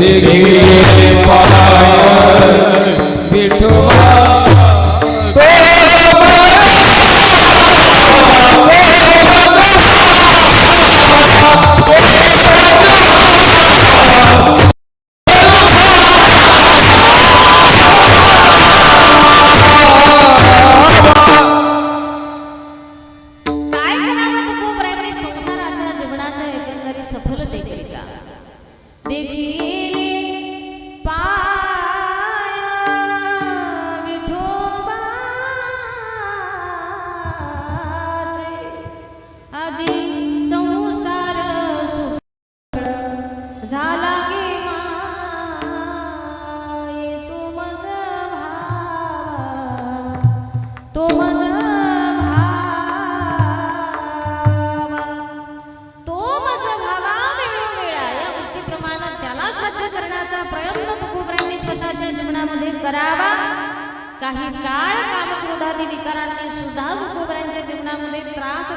দেখিয়ে পড়া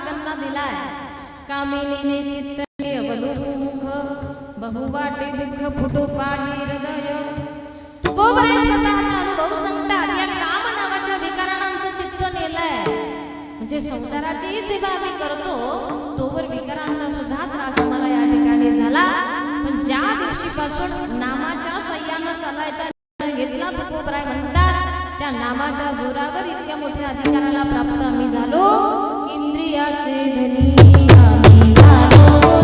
त्यांना दिलाय. कामिनीने चित्त मुख बहुवाटे दुःख फुटो पाही हृदय. तुकोबरे स्वतःचा अनुभव सांगतात या काम नावाच्या विकारानं आमचं चित्त नेलंय. म्हणजे संसाराचीही सेवा आम्ही करतो तोवर विकारांचा सुद्धा त्रास मला या ठिकाणी झाला. पण ज्या दिवशीपासून नामाच्या सह्यानं चालायचा निर्णय घेतला तुकोबराय म्हणतात त्या नामाच्या जोरावर इतक्या मोठ्या अधिकाराला प्राप्त आम्ही झालो. इंद्रियाचे धनी आम्ही झालो.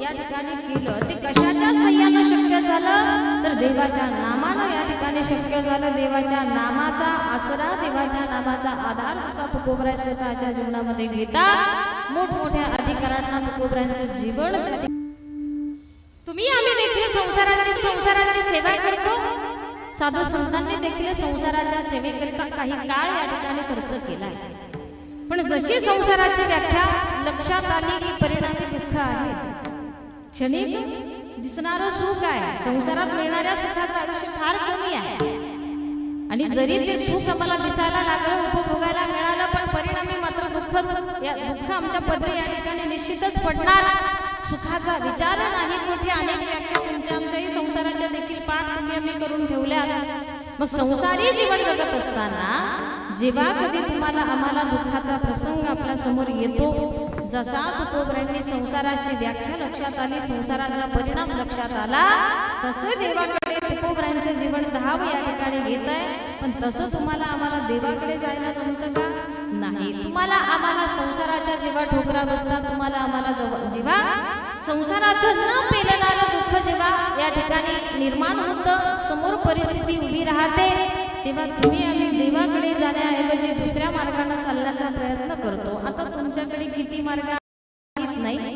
या ठिकाणी केलं. ते कशाच्या सह्यानं शक्य झालं? तर देवाच्या नामानं या ठिकाणी शक्य झालं. देवाच्या नामाचा आसरा देवाच्या नामाचा आधार जसा तुकोबराय स्वतःच्या जीवनामध्ये घेता. मोठमोठ्या अधिकारांना तुकोबरायांचं जीवन तुम्ही आम्ही देखील संसाराची संसाराची सेवा करतो. साधू संतांनी देखील संसाराच्या सेवेकरिता काही काळ या ठिकाणी खर्च केलाय पण जशी संसाराची व्याख्या लक्षात आली की परिणामी दुःख आहे. क्षणिक दिसणारं सुख आहे. संसारात मिळणाऱ्या सुखाचं आयुष्य फार कमी आहे. आणि जरी ते सुख आम्हाला दिसायला लागलं उपभोगायला मिळालं पण परिणामी मात्र दुःख या दुःख आमच्या पदरी या ठिकाणी निश्चितच पडणार. सुखाचा विचार नाही कुठे अनेक व्याख्या तुमच्या आमच्याही संसाराच्या देखील पाठ तुम्ही आम्ही करून ठेवल्या. मग संसारी जीवन जगत असताना जेव्हा कधी तुम्हाला आम्हाला दुःखाचा प्रसंग आपल्यासमोर येतो जसा तुकोबऱ्यांनी संसाराची व्याख्या लक्षात आली संसाराचा परिणाम लक्षात आला तसं देवाकडे तुकोबऱ्यांचे जीवन धाव या ठिकाणी घेत आहे. पण तसं तुम्हाला आम्हाला देवाकडे जायला जमतं का? नाही. तुम्हाला आम्हाला संसाराच्या जेव्हा ठोकरा बसतात तुम्हाला आम्हाला जेव्हा संसाराचं न पेलणारं दुःख जेव्हा या ठिकाणी निर्माण होतं समोर परिस्थिती उभी राहते. तेव्हा तुम्ही आम्ही देवाकडे जाण्याऐवजी दुसऱ्या मार्गाने चालण्याचा प्रयत्न करतो. आता तुमच्याकडे किती मार्ग माहीत नाही?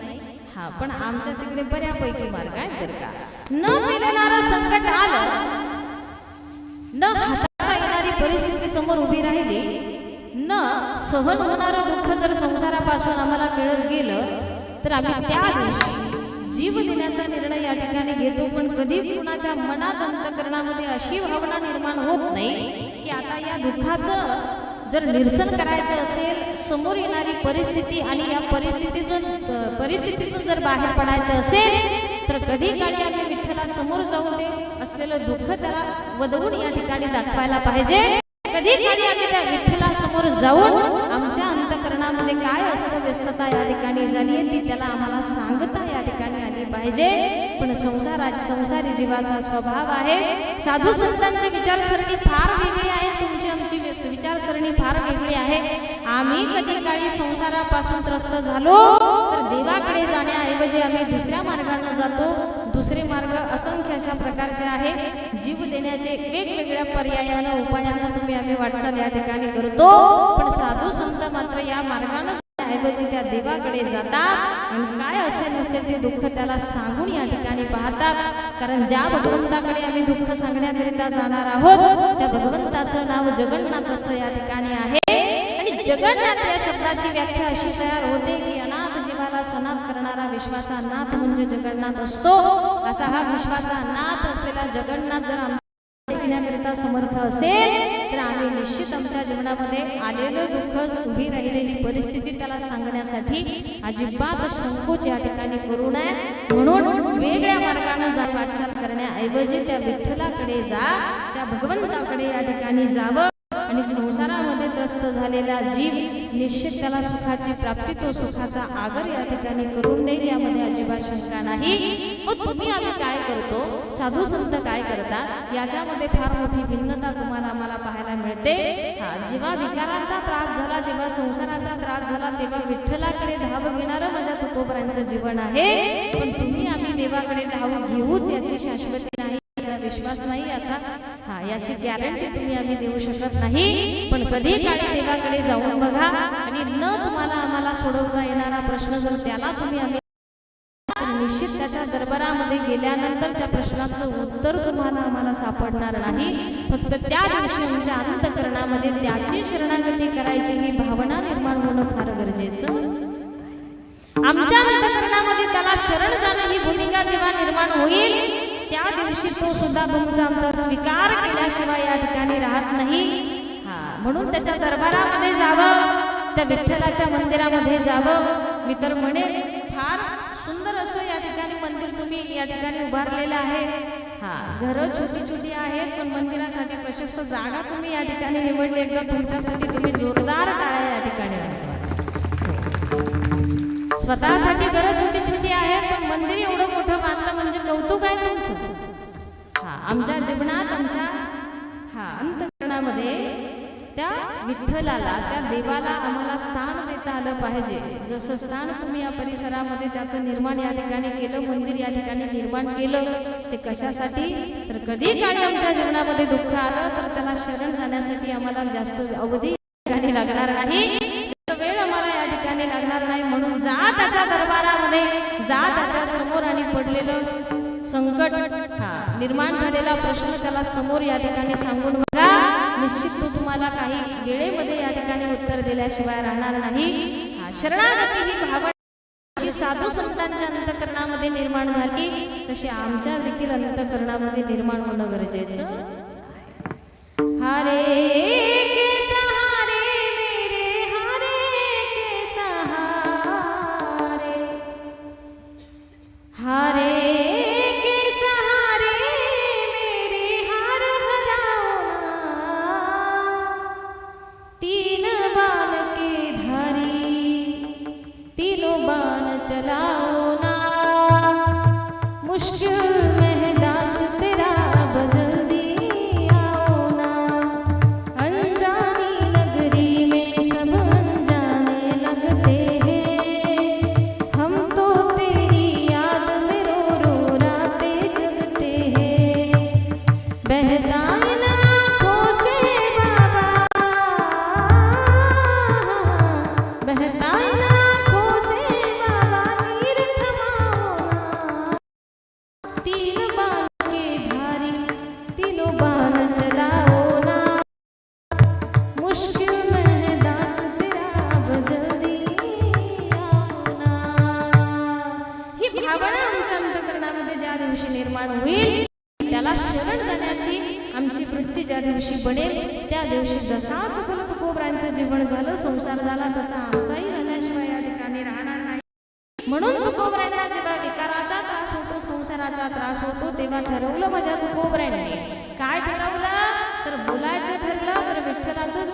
हा पण आमच्या तिकडे बऱ्यापैकी मार्ग आहे बरं का. न मिळणारं संकट आलं न हाताळता येणारी परिस्थिती समोर उभी राहिली न सहन होणारं दुःख जर संसारापासून आम्हाला मिळत गेलं तर आम्ही त्या दिवशी जीव देण्याचा निर्णय या ठिकाणी घेतो पण कधी कुणाच्या मनात अंतकरणामध्ये अशी भावना निर्माण होत नाही की आता या दुःखाचं जर निरसन करायचं असेल समोर येणारी परिस्थिती आणि या परिस्थितीतून परिस्थितीतून जर बाहेर पडायचं असेल तर कधी काळी आम्ही विठ्ठला समोर जाऊ दे असलेलं दुःख त्याला वदवून या ठिकाणी दाखवायला पाहिजे. कधी काळी आम्ही त्या विठ्ठला समोर जाऊन आमच्या या ठिकाणी झाली आहे ती त्याला आम्हाला सांगता या ठिकाणी आली पाहिजे. पण संसारा संसारी जीवाचा स्वभाव आहे. साधू संतांची विचारसरणी फार वेगळी आहे. तुमची आमची विचारसरणी फार वेगळी आहे. आम्ही कधी काळी संसारापासून त्रस्त झालो तर देवाकडे जाण्याऐवजी आम्ही दुसऱ्या मार्गाने जातो. दुसरे मार्ग असंख्य अशा प्रकारचे आहे. जीव देण्याचे वेगवेगळ्या पर्यायानं उपायानं तुम्ही आम्ही वाटचाल या ठिकाणी करतो. पण साधू संत मात्र या मार्गानं ऐवजी त्या देवाकडे जातात आणि काय असेल नसेल ते दुःख त्याला सांगून या ठिकाणी पाहतात. कारण ज्या भगवंताकडे आम्ही दुःख सांगण्याकरिता जाणार आहोत त्या भगवंताचं नाव जगन्नाथ असं या ठिकाणी आहे. आणि जगन्नाथ या शब्दाची व्याख्या अशी तयार होते की अनाथ जीवाला सनात करणारा विश्वाचा नाथ म्हणजे जगन्नाथ असतो. असा हा विश्वाचा नाथ असलेला जगन्नाथ जर घेण्याकरिता समर्थ असेल तर आम्ही निश्चित आमच्या जीवनामध्ये आलेलं दुःख उभी राहिलेली परिस्थिती त्याला सांगण्यासाठी अजिबात संकोच या ठिकाणी करू नये. म्हणून वेगळ्या मार्गाने जा वाटचाल करण्याऐवजी त्या विठ्ठलाकडे जा त्या भगवंताकडे या ठिकाणी जावं. आणि संसारामध्ये त्रस्त झालेला जीव निश्चित त्याला सुखाची प्राप्ती तो सुखाचा आगर या ठिकाणी करून देईल. यामध्ये अजिबात शंका नाही. मग तुम्ही आम्ही काय करतो? साधू संत काय करतात? याच्यामध्ये फार मोठी भिन्नता तुम्हाला आम्हाला पाहायला मिळते. हा जेव्हा विकारांचा त्रास झाला जेव्हा संसाराचा त्रास झाला तेव्हा विठ्ठलाकडे धाव घेणारं माझ्या तुकोबरांचं जीवन आहे. पण तुम्ही आम्ही देवाकडे धाव घेऊच याची शाश्वती विश्वास नाही याचा. हा याची गॅरंटी तुम्ही आम्ही देऊ शकत नाही. पण कधी काळी देवाकडे जाऊन बघा आणि न तुम्हाला आम्हाला सोडवता येणारा प्रश्न जर त्याला तुम्ही आम्ही निश्चित त्याच्या दरबारामध्ये गेल्यानंतर त्या प्रश्नाचं उत्तर तुम्हाला आम्हाला सापडणार नाही. फक्त त्या दिवशी आमच्या अंतकरणामध्ये त्याची शरणागती करायची ही भावना निर्माण होणं फार गरजेचं. आमच्या अंतकरणामध्ये त्याला शरण जाणं ही भूमिका जेव्हा निर्माण होईल त्या दिवशी तो सुद्धा तुमचा आमचा स्वीकार केल्याशिवाय या ठिकाणी राहत नाही. हा म्हणून त्याच्या दरबारामध्ये जावं त्या विठ्ठलाच्या मंदिरामध्ये जावं. मी तर म्हणेन फार सुंदर असं या ठिकाणी मंदिर तुम्ही या ठिकाणी उभारलेलं आहे. हा घरं छोटी छोटी आहेत पण मंदिरासाठी प्रशस्त जागा तुम्ही या ठिकाणी निवडली. एकदा तुमच्यासाठी तुम्ही जोरदार टाळ्या या ठिकाणी वाजवा. हो. स्वतःसाठी घरं छोटी छोटी आहेत पण मंदिर कौतुक आहे तुमचं. हा आमच्या जीवनात आमच्या हा अंतकरणामध्ये त्या विठ्ठलाला त्या देवाला आम्हाला स्थान देता आलं पाहिजे. जसं स्थान तुम्ही या परिसरामध्ये त्याचं निर्माण या ठिकाणी केलं मंदिर या ठिकाणी निर्माण केलं ते कशासाठी? तर कधी काळी आमच्या जीवनामध्ये दुःख आलं तर त्याला शरण जाण्यासाठी आम्हाला जास्त अवधी या ठिकाणी लागणार नाही. वेळ आम्हाला या ठिकाणी लागणार नाही. म्हणून जा त्याच्या दरबारामध्ये जा त्याच्यासमोर आणि पडलेलं संकट हा निर्माण झालेला प्रश्न त्याला समोर या ठिकाणी सांगून बघा. निश्चित तो तुम्हाला काही वेळेमध्ये या ठिकाणी उत्तर दिल्याशिवाय राहणार नाही. शरणागती ही भावना साधू संतांच्या अंतकरणामध्ये निर्माण झाली. तशी आमच्या देखील अंतकरणामध्ये निर्माण होणं गरजेचं हरे आमची ज्या दिवशी बनेल त्या दिवशी जसा सफल तुकोबरांचं जीवन झालं संसार झाला तसा आमचाही झाल्याशिवाय या ठिकाणी राहणार नाही. म्हणून तुकोबऱ्यांना जेव्हा विकाराचा त्रास होतो संसाराचा त्रास होतो तेव्हा ठरवलं माझ्या तुकोबऱ्यांनी काय ठरवलं? तर बोलायचं ठरलं तर विठ्ठलाचंच